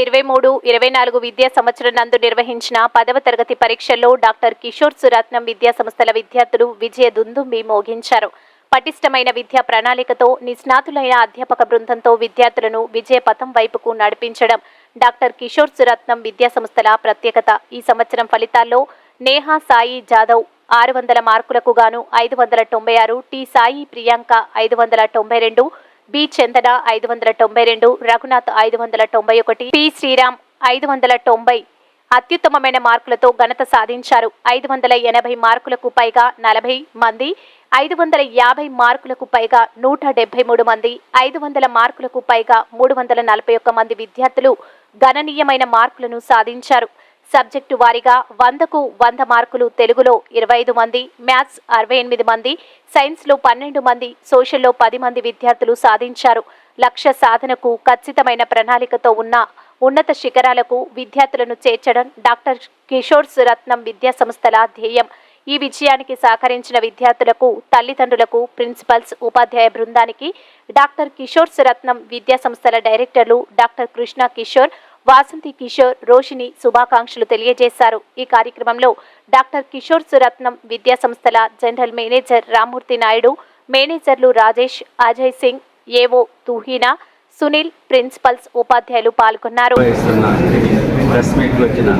ఇరవై మూడు ఇరవై నాలుగు విద్యా సంవత్సరం నందు నిర్వహించిన పదవ తరగతి పరీక్షల్లో డాక్టర్ కిషోర్ సురత్నం విద్యా సంస్థల విద్యార్థులు విజయ దుందుంబి మోగించారు. పటిష్టమైన విద్యా ప్రణాళికతో నిష్ణాతులైన అధ్యాపక బృందంతో విద్యార్థులను విజయ పథం వైపుకు నడిపించడం డాక్టర్ కిషోర్ సురత్నం విద్యా సంస్థల ప్రత్యేకత. ఈ సంవత్సరం ఫలితాల్లో నేహా సాయి జాదవ్ ఆరు వందల మార్కులకు గాను ఐదు వందల తొంభై ఆరు టి సాయి ప్రియాంక ఐదు వందల తొంభై రెండు బి చందన ఐదు వందల తొంభై రెండు రఘునాథ్ ఐదు వందల తొంభై ఒకటి పి శ్రీరామ్ ఐదు వందల తొంభై అత్యుత్తమమైన మార్కులతో ఘనత సాధించారు. ఐదు వందల ఎనభై మార్కులకు పైగా నలభై మంది ఐదు వందల యాభై మార్కులకు పైగా నూట డెబ్బై మూడు మంది ఐదు వందల మార్కులకు పైగా మూడు వందల నలభై ఒక్క మంది విద్యార్థులు గణనీయమైన మార్కులను సాధించారు. సబ్జెక్టు వారీగా వందకు వంద మార్కులు తెలుగులో ఇరవై ఐదు మంది మ్యాథ్స్ అరవై ఎనిమిది మంది సైన్స్లో పన్నెండు మంది సోషల్లో పది మంది విద్యార్థులు సాధించారు. లక్ష్య సాధనకు ఖచ్చితమైన ప్రణాళికతో ఉన్న ఉన్నత శిఖరాలకు విద్యార్థులను చేర్చడం డాక్టర్ కిషోర్ రత్నం విద్యా సంస్థల ధ్యేయం. ఈ విజయానికి సహకరించిన విద్యార్థులకు తల్లిదండ్రులకు ప్రిన్సిపల్స్ ఉపాధ్యాయ బృందానికి డాక్టర్ కిషోర్ రత్నం విద్యా సంస్థల డైరెక్టర్లు డాక్టర్ కృష్ణ కిషోర్ వాసంతి కిషోర్ రోషిని శుభాకాంక్షలు తెలియజేశారు. ఈ కార్యక్రమంలో డాక్టర్ కిషోర్ సురత్నం విద్యా సంస్థల జనరల్ మేనేజర్ రామూర్తి నాయుడు మేనేజర్లు రాజేష్ అజయ్ సింగ్ ఏవో తుహీనా సునీల్ ప్రిన్సిపల్స్ ఉపాధ్యాయులు పాల్గొన్నారు. ప్రెస్ మీట్కి వచ్చిన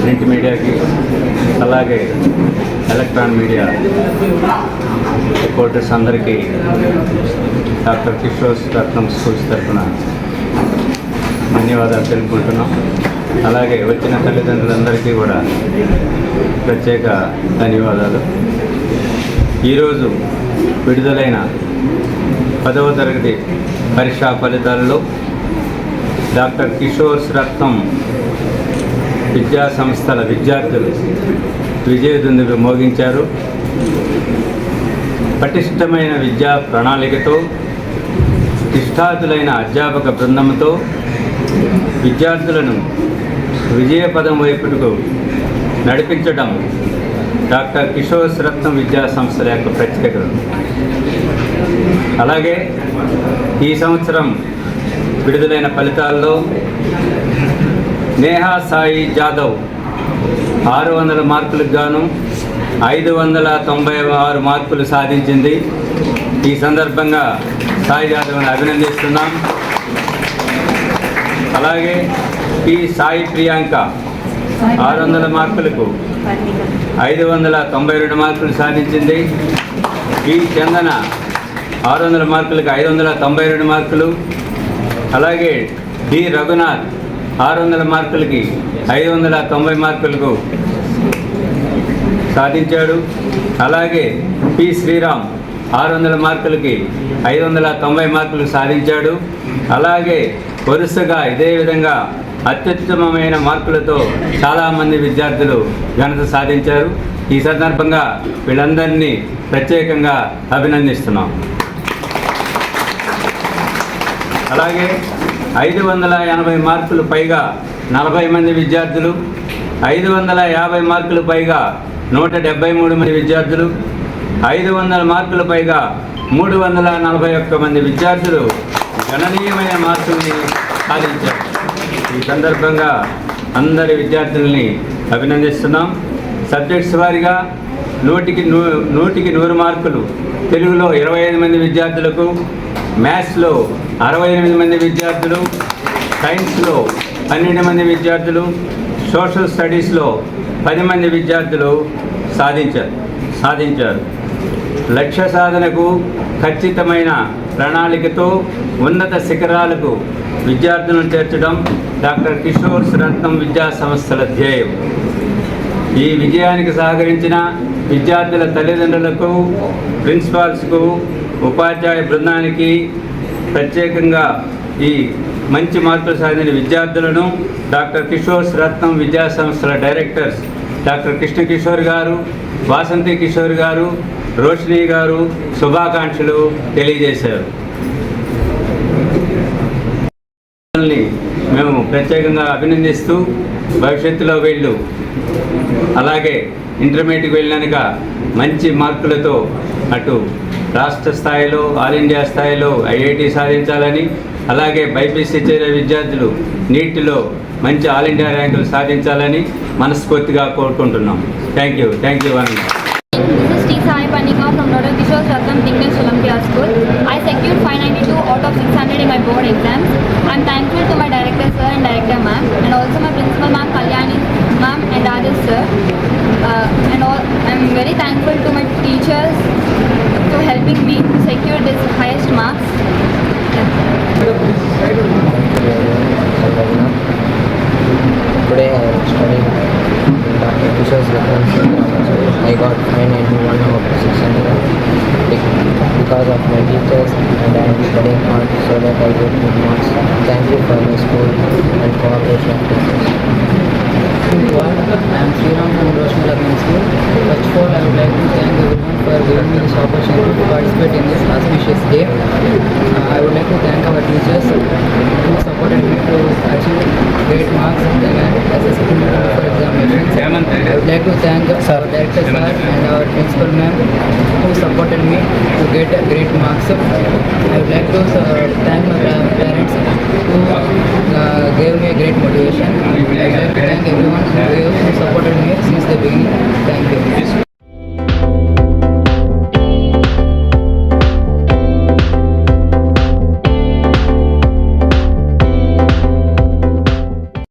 ప్రింట్ మీడియాకి అలాగే ఎలక్ట్రాన్ మీడియా రిపోర్టర్స్ అందరికీ డాక్టర్ కిషోర్ రత్నం స్కూల్స్ తరఫున ధన్యవాదాలు తెలుపుకుంటున్నాం. అలాగే వచ్చిన తల్లిదండ్రులందరికీ కూడా ప్రత్యేక ధన్యవాదాలు. ఈరోజు విడుదలైన పదవ తరగతి పరీక్షా ఫలితాలలో డాక్టర్ కిషోర్ రత్నం విద్యా సంస్థల విద్యార్థులు విజయదుందుకు మోగించారు. పటిష్టమైన విద్యా ప్రణాళికతో నిష్ఠాతులైన అధ్యాపక బృందంతో విద్యార్థులను విజయపదం వైపుకు నడిపించడం డాక్టర్ కిషోర్ రత్నం విద్యా సంస్థల యొక్క ప్రత్యేకత. అలాగే ఈ సంవత్సరం విడుదలైన ఫలితాల్లో నేహా సాయి జాదవ్ ఆరు వందల మార్కులకు గాను ఐదు వందల తొంభై ఆరు మార్కులు సాధించింది. ఈ సందర్భంగా సాయి జాదవ్ని అభినందిస్తున్నాం. అలాగే పి సాయి ప్రియాంక ఆరు వందల మార్కులకు ఐదు వందల తొంభై రెండు మార్కులు సాధించింది. పి చందన ఆరు వందల మార్కులకు ఐదు వందల తొంభై రెండు మార్కులు. అలాగే డి రఘునాథ్ ఆరు వందల మార్కులకి ఐదు వందల తొంభై మార్కులకు సాధించాడు. అలాగే పి శ్రీరామ్ ఆరు వందల మార్కులకి ఐదు వందల తొంభై మార్కులు సాధించాడు. అలాగే వరుసగా ఇదే విధంగా అత్యుత్తమమైన మార్కులతో చాలామంది విద్యార్థులు ఘనత సాధించారు. ఈ సందర్భంగా వీళ్ళందరినీ ప్రత్యేకంగా అభినందిస్తున్నాం. అలాగే ఐదు వందల ఎనభై మార్కులు పైగా నలభై మంది విద్యార్థులు ఐదు వందల యాభై మార్కులు పైగా నూట డెబ్బై మూడు మంది విద్యార్థులు ఐదు వందల మార్కులు పైగా మూడు వందల నలభై ఒక్క మంది విద్యార్థులు గణనీయమైన మార్కుల్ని సాధించారు. ఈ సందర్భంగా అందరి విద్యార్థుల్ని అభినందిస్తున్నాం. సబ్జెక్ట్స్ వారీగా నూటికి నూ నూటికి నూరు మార్కులు. తెలుగులో ఇరవై ఐదు మంది విద్యార్థులకు మ్యాథ్స్లో అరవై ఎనిమిది మంది విద్యార్థులు సైన్స్లో పన్నెండు మంది విద్యార్థులు సోషల్ స్టడీస్లో పది మంది విద్యార్థులు సాధించారు సాధించారు. లక్ష్య సాధనకు ఖచ్చితమైన ప్రణాళికతో ఉన్నత శిఖరాలకు విద్యార్థులను చేర్చడం డాక్టర్ కిషోర్ రత్నం విద్యా సంస్థల ధ్యేయం. ఈ విజయానికి సహకరించిన విద్యార్థుల తల్లిదండ్రులకు ప్రిన్సిపాల్స్కు ఉపాధ్యాయ బృందానికి ప్రత్యేకంగా ఈ మంచి మార్కులు సాధించిన విద్యార్థులను డాక్టర్ కిషోర్ రత్నం విద్యా సంస్థల డైరెక్టర్స్ డాక్టర్ కృష్ణ కిషోర్ గారు వాసంతి కిషోర్ గారు రోషిని గారు శుభాకాంక్షలు తెలియజేశారు. మేము ప్రత్యేకంగా అభినందిస్తూ భవిష్యత్తులో వీళ్ళు. అలాగే ఇంటర్మీడియట్కి వెళ్ళినాక మంచి మార్కులతో అటు రాష్ట్ర స్థాయిలో ఆల్ ఇండియా స్థాయిలో ఐఐటి సాధించాలని అలాగే బైపీసీ చేరే విద్యార్థులు నీటిలో మంచి ఆల్ ఇండియా ర్యాంకులు సాధించాలని మనస్ఫూర్తిగా కోరుకుంటున్నాం. Thank you thank you sir. Uh, and all, I'm very thankful to my teachers for helping me secure this highest marks. Today I am studying in Dr. Kishore's reference I got 591 out of 600 Be- because of my teachers and I am studying hard so that I get good marks. Thank you for my school and cooperation. What? I am Sriram from School. First of all, I would like to thank everyone for giving me this opportunity to participate in this I would like to thank our teachers who supported me to achieve great marks and for. I would like to thank our director sir and our principal ma'am who supported me to get great marks. I would like to uh, thank my parents who gave me a great motivation. I thank everyone who, supported me.